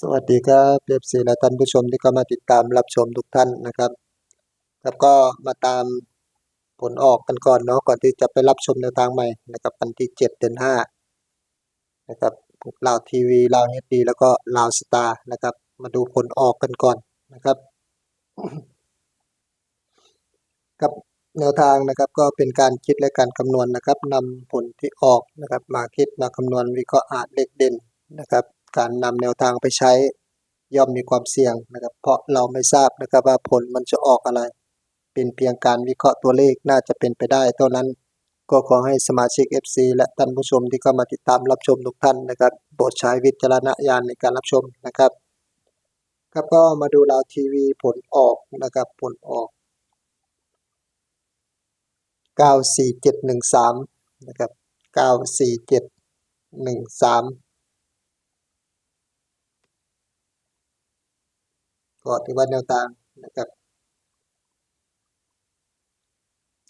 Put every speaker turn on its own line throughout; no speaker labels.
สวัสดีครับเอฟซีและท่านผู้ชมที่เข้ามาติดตามรับชมทุกท่านนะครับ ครับก็มาตามผลออกกันก่อนเนาะก่อนที่จะไปรับชมแนวทางใหม่นะครับวันที่7เดือน5นะครับลาวทีวีลาวเฮดดีแล้วก็ลาวสตาร์นะครับ มาดูผลออกกันก่อนนะครับกับแนวทางนะครับก็เป็นการคิดและการคำนวณนะครับนำผลที่ออกนะครับ มาคิดมาคำนวณวิเคราะห์อาจเลขเด่นนะครับ การนำแนวทางไปใช้ย่อมมีความเสี่ยงนะครับ เพราะเราไม่ทราบนะครับว่าผลมันจะออกอะไร เป็นเพียงการวิเคราะห์ตัวเลขน่าจะเป็นไปได้เท่านั้นก็ขอให้สมาชิก FC และท่านผู้ชมที่เข้ามาติดตามรับชมทุกท่านนะครับโปรดใช้วิจารณญาณในการรับชมนะครับ ครับก็มาดูลาวทีวีผลออกนะครับผลออก 94713 นะครับ 94713 ก็ถือว่าแนวทางนะครับ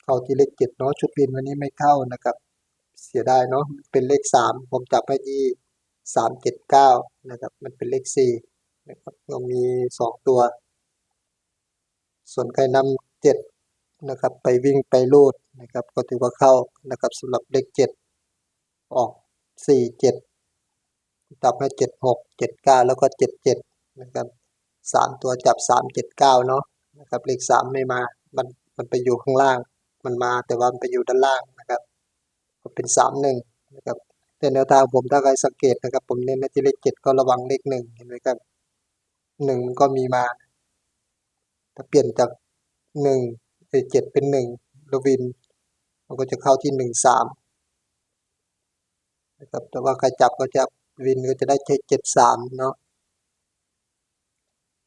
เข้าที่เลขเจ็ดเนาะชุดวินวันนี้ไม่เข้านะครับ เสียดายเนาะเป็นเลขสามผมจับให้ที่สามเจ็ดเก้านะครับ มันเป็นเลขสี่นะครับก็มีสองตัว ส่วนใครนำเจ็ดนะครับ ไปวิ่งไปลูดนะครับ ก็ถือว่าเข้านะครับสำหรับเลขเจ็ดออกสี่เจ็ดจับให้เจ็ดหกเจ็ดเก้าแล้วก็เจ็ดเจ็ดนะครับ สามตัวจับสามเจ็ดเก้าเนาะนะครับเลขสามไม่มา มันมันไปอยู่ข้างล่าง มันมาแต่ว่ามันไปอยู่ด้านล่างนะครับ ก็เป็นสามหนึ่งนะครับแต่แนวทางผมถ้าใครสังเกตนะครับ ผมเน้นในที่เลขเจ็ดก็ระวังเลขหนึ่งเห็นไหมครับหนึ่งก็มีมา ถ้าเปลี่ยนจากหนึ่งเจ็ดเป็นหนึ่งลวิน มันก็จะเข้าที่หนึ่งสามนะครับแต่ว่าใครจับก็จะวินก็จะได้เจ็ดสามเนาะ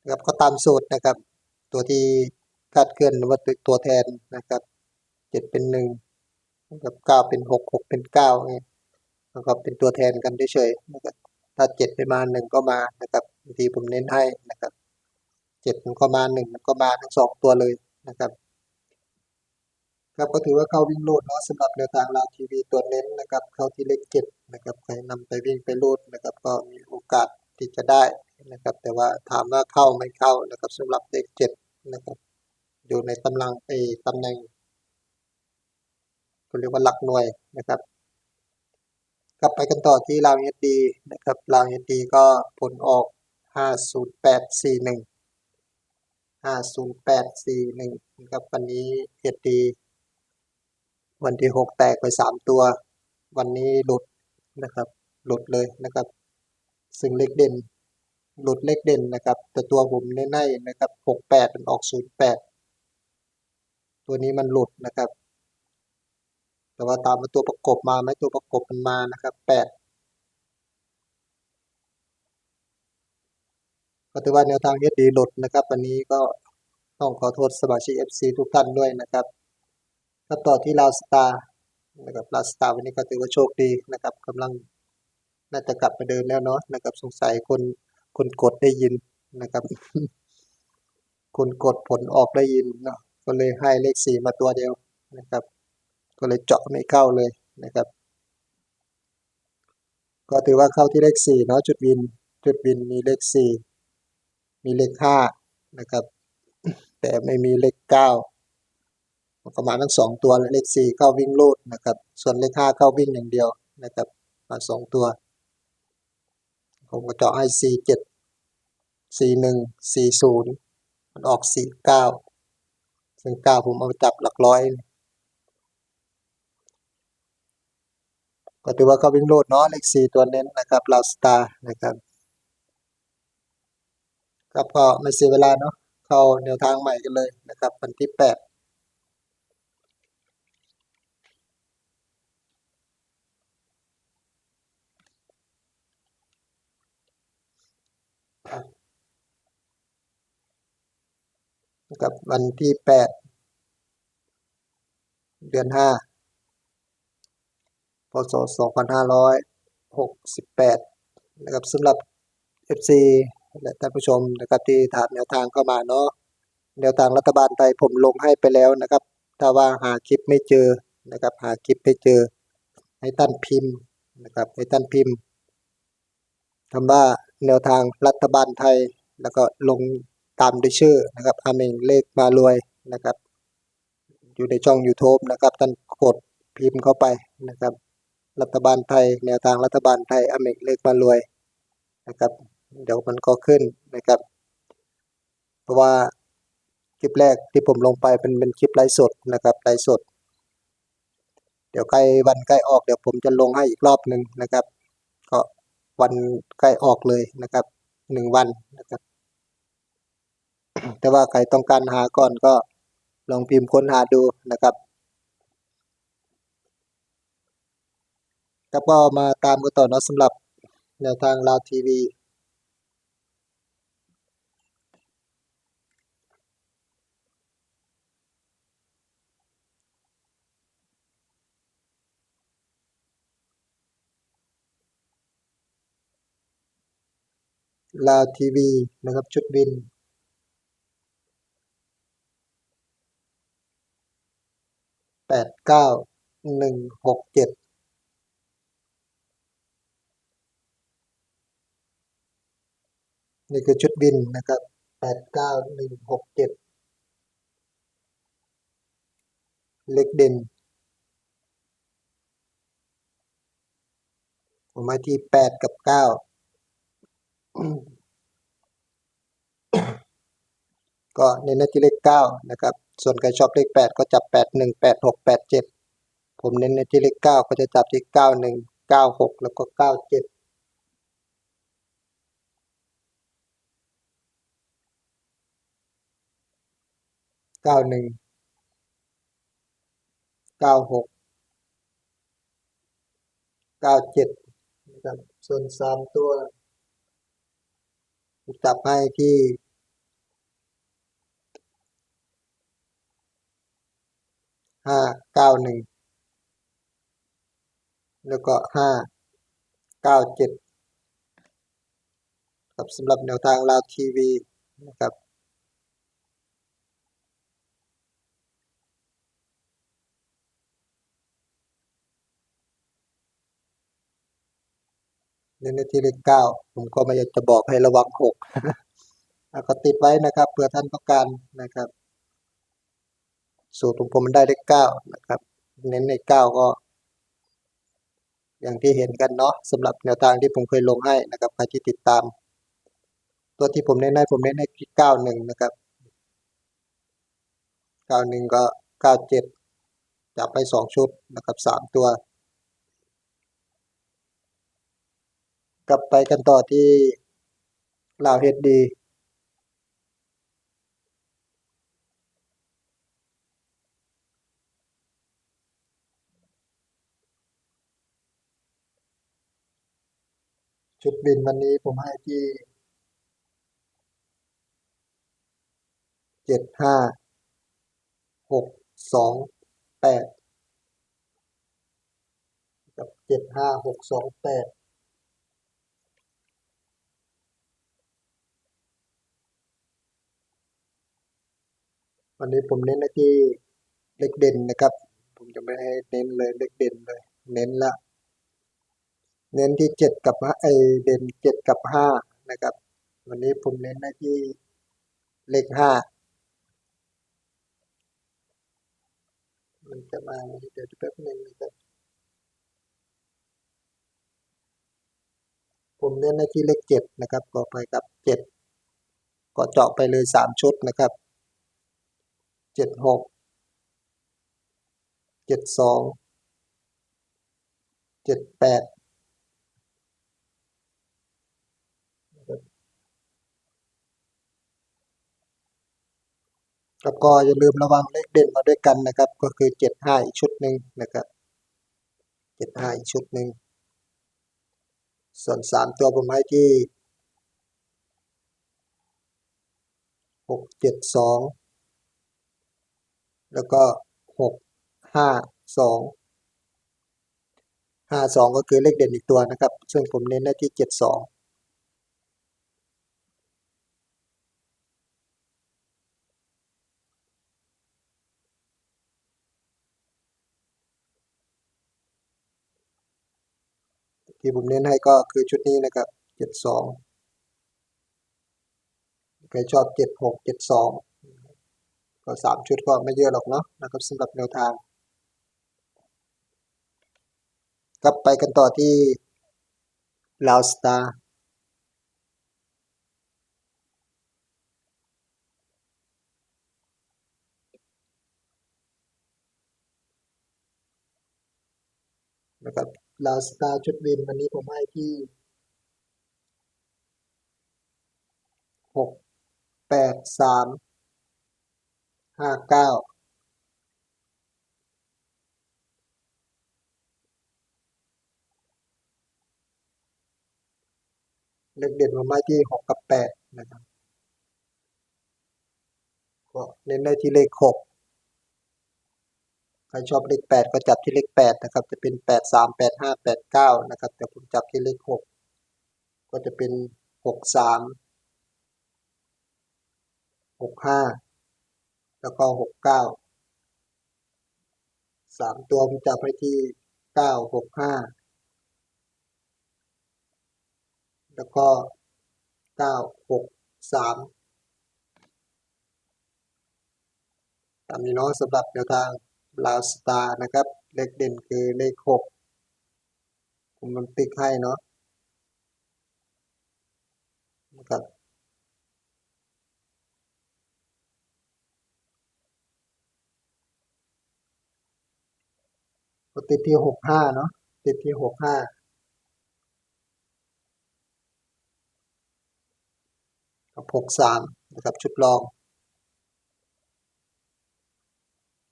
นะครับก็ตามสูตรนะครับ ตัวที่คาดเคลื่อนหรือว่าตัวแทนนะครับเจ็ดเป็นหนึ่งนะครับเก้าเป็นหกหกเป็นเก้าเนี่ยนะครับเป็นตัวแทนกันเฉยๆนะครับถ้าเจ็ดไปมาหนึ่งก็มานะครับบางทีผมเน้นให้นะครับเจ็ดมันก็มาหนึ่งมันก็มาทั้งสองตัวเลยนะครับครับก็ถือว่าเข้าวิ่งโลดเนาะสำหรับแนวทางลาวทีวีตัวเน้นนะครับ เข้าที่เลขเจ็ดนะครับใครนำไปวิ่งไปโลดนะครับ ก็มีโอกาสที่จะได้ นะครับ แต่ว่าถามว่าเข้าไม่เข้านะครับสำหรับเลขเจ็ดนะครับอยู่ในตำลังเอตำแหน่งเรียกว่าหลักหน่วยนะครับ กลับไปกันต่อที่ลาวเอดีนะครับลาวเอดีก็ผลออก 50841 50841นะครับวันนี้เอดีวันที่ 6 แตกไป 3 ตัว วันนี้หลุดนะครับหลุดเลยนะครับ ซึ่งเลขเด่น หลุดเลขเด่นนะครับ แต่ตัวผมเน้นให้นะครับ68มันออก08ตัวนี้มันหลุดนะครับ แต่ว่าตามมาตัวประกบมาไหมตัวประกบมันมานะครับ8ก็ถือว่าแนวทางเฮ็ดดีหลุดนะครับ วันนี้ก็ต้องขอโทษสมาชิก FC ทุกท่านด้วยนะครับก็ต่อที่ลาวสตาร์นะครับลาวสตาร์วันนี้ก็ถือว่าโชคดีนะครับกำลังน่าจะกลับมาเดินแล้วเนาะนะครับสงสัยคน คนกดได้ยินนะครับ คนกดผลออกได้ยินเนาะก็เลยให้เลขสี่มาตัวเดียวนะครับ ก็เลยเจาะไม่เข้าเลยนะครับ ก็ถือว่าเข้าที่เลขสี่เนาะจุดวิน จุดวินมีเลขสี่มีเลขห้านะครับ แต่ไม่มีเลขเก้าประมาณทั้งสองตัวและเลขสี่เข้าวิ่งโลดนะครับ ส่วนเลขห้าเข้าวิ่งอย่างเดียวนะครับมาสองตัว ผมก็เจาะให้สี่เจ็ดสี่หนึ่งสี่ศูนย์มันออกสี่เก้าซึ่งเก้าผมเอาจับหลักร้อย ก็ถือว่าเขาวิ่งโลดเนาะเลขสี่ตัวเน้นนะครับลาวสตาร์นะครับครับก็ไม่เสียเวลาเนาะเข้าแนวทางใหม่กันเลยนะครับวันที่แปด นะครับวันที่แปดเดือนห้าพศสองพันห้าร้อยหกสิบแปดนะครับสำหรับ FC และท่านผู้ชมนะครับที่ถามแนวทางเข้ามาเนาะแนวทางรัฐบาลไทยผมลงให้ไปแล้วนะครับ ถ้าว่าหาคลิปไม่เจอนะครับ หาคลิปไม่เจอ ให้ท่านพิมพ์นะครับ ให้ท่านพิมพ์คำว่า แนวทางรัฐบาลไทย แล้วก็ลงตามด้วยชื่อนะครับอาเมงเลขมารวยนะครับ อยู่ในช่อง YouTube นะครับท่านกดพิมพ์เข้าไปนะครับ รัฐบาลไทย แนวทางรัฐบาลไทยอเมงเลขมารวยนะครับ เดี๋ยวมันก็ขึ้นนะครับ เพราะว่าคลิปแรกที่ผมลงไปเป็นเป็นคลิปไลฟ์สดนะครับไลฟ์สด เดี๋ยวใกล้วันใกล้ออกเดี๋ยวผมจะลงให้อีกรอบหนึ่งนะครับ วันใกล้ออกเลยนะครับหนึ่งวันนะครับ แต่ว่าใครต้องการหาก่อนก็ลองพิมพ์ค้นหาดูนะครับครับก็มาตามกันต่อเนาะสำหรับแนวทางลาวทีวี ลาวทีวีนะครับชุดบิน แปดเก้าหนึ่งหกเจ็ดนี่คือชุดบินนะครับแปดเก้าหนึ่งหกเจ็ดเล็กเด่นผมมาที่แปดกับเก้า ก็เน้นที่เลขเก้านะครับ ส่วนใครชอบเลขแปดก็จับแปดหนึ่งแปดหกแปดเจ็ดผมเน้นในที่เลขเก้าก็จะจับที่เก้าหนึ่งเก้าหกแล้วก็เก้าเจ็ดเก้าหนึ่งเก้าหกเก้าเจ็ดนะครับส่วนสามตัว จับให้ที่ห้าเก้าหนึ่งแล้วก็ห้าเก้าเจ็ดครับสำหรับแนวทางลาวทีวีนะครับ เน้นในที่เลขเก้าผมก็ไม่อยากจะบอกให้ระวังหกก็ติดไว้นะครับเผื่อท่านต้องการนะครับ สูตรของผมมันได้เลขเก้านะครับ เน้นในเก้าก็ อย่างที่เห็นกันเนาะสำหรับแนวทางที่ผมเคยลงให้นะครับใครที่ติดตาม ตัวที่ผมเน้นให้ผมเน้นให้ที่เก้าหนึ่งนะครับเก้าหนึ่งก็เก้าเจ็ดจับไปสองชุดนะครับสามตัว กลับไปกันต่อที่ลาวเฮดดีชุดบินวันนี้ผมให้ที่เจ็ดห้าหกสองแปดกับเจ็ดห้าหกสองแปด วันนี้ผมเน้นที่เลขเด่นนะครับ ผมจะไม่ให้เน้นเลยเลขเด่นเลย เน้นละ เน้นที่เจ็ดกับไอเด่นเจ็ดกับห้านะครับ วันนี้ผมเน้นที่เลขห้ามันจะมาเดี๋ยวแป๊บนึงนะครับผมเน้นที่เลขเจ็ดนะครับก็ไปกับเจ็ดก็เจาะไปเลยสามชุดนะครับ เจ็ดหกเจ็ดสองเจ็ดแปดแล้วก็อย่าลืมระวังเลขเด่นมาด้วยกันนะครับ ก็คือเจ็ดห้าอีกชุดหนึ่งนะครับเจ็ดห้าอีกชุดหนึ่งส่วนสามตัวผมให้ที่หกเจ็ดสอง แล้วก็หกห้าสองห้าสองก็คือเลขเด่นอีกตัวนะครับ ซึ่งผมเน้นได้ที่เจ็ดสองที่ผมเน้นให้ก็คือชุดนี้นะครับเจ็ดสองรชอบเจ็ดหกเจ็ดสอง ก็สามชุดก็ไม่เยอะหรอกเนาะนะครับสำหรับแนวทางกลับไปกันต่อที่ลาวสตาร์นะครับลาวสตาร์ชุดวินวันนี้ผมให้ที่หกแปดสาม ห้าเก้าเลขเด่นผมให้ที่หกกับแปดนะครับก็เน้นได้ที่เลขหกใครชอบเลขแปดก็จับที่เลขแปดนะครับ จะเป็นแปดสามแปดห้าแปดเก้านะครับ แต่ผมจับที่เลขหกก็จะเป็นหกสามหกห้า แล้วก็หกเก้าสามตัวผมจับไว้ที่เก้าหกห้าแล้วก็เก้าหกสามตามนี้เนาะสำหรับแนวทางลาวสตาร์นะครับ เลขเด่นคือเลขหกผมมันติ๊กให้เนาะนะครับ ติดที่หกห้าเนาะติดที่หกห้ากับหกสามนะครับชุดรอง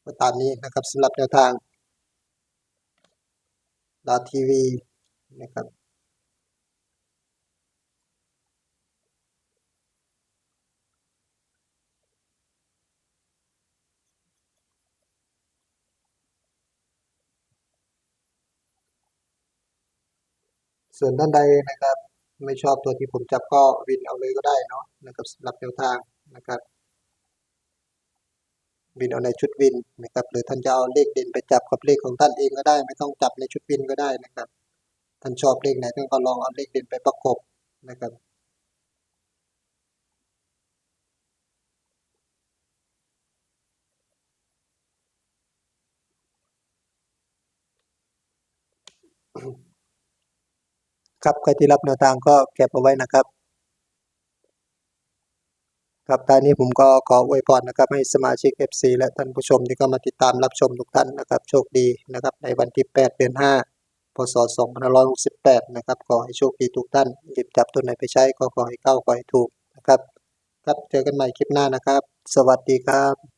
ก็ตามนี้นะครับสำหรับแนวทางดาวทีวีนะครับ ส่วนท่านใดนะครับ ไม่ชอบตัวที่ผมจับก็วินเอาเลยก็ได้เนาะนะครับสำหรับแนวทางนะครับวินเอาในชุดวินนะครับหรือท่านจะเอาเลขเด่นไปจับกับเลขของท่านเองก็ได้ ไม่ต้องจับในชุดวินก็ได้นะครับ ท่านชอบเลขไหนท่านก็ลองเอาเลขเด่นไปประกบนะครับ ครับใครที่รับแนวทางก็เก็บเอาไว้นะครับ ครับตอนนี้ผมก็ขออวยพรนะครับ ให้สมาชิก FC และท่านผู้ชมที่เข้ามาติดตามรับชมทุกท่านนะครับ โชคดีนะครับ ในวันที่ 8 เดือน 5 พศ 2568 นะครับ ขอให้โชคดีทุกท่าน หยิบจับตัวไหนไปใช้ก็ขอให้เข้าขอให้ถูกนะครับ ครับเจอกันใหม่คลิปหน้านะครับ สวัสดีครับ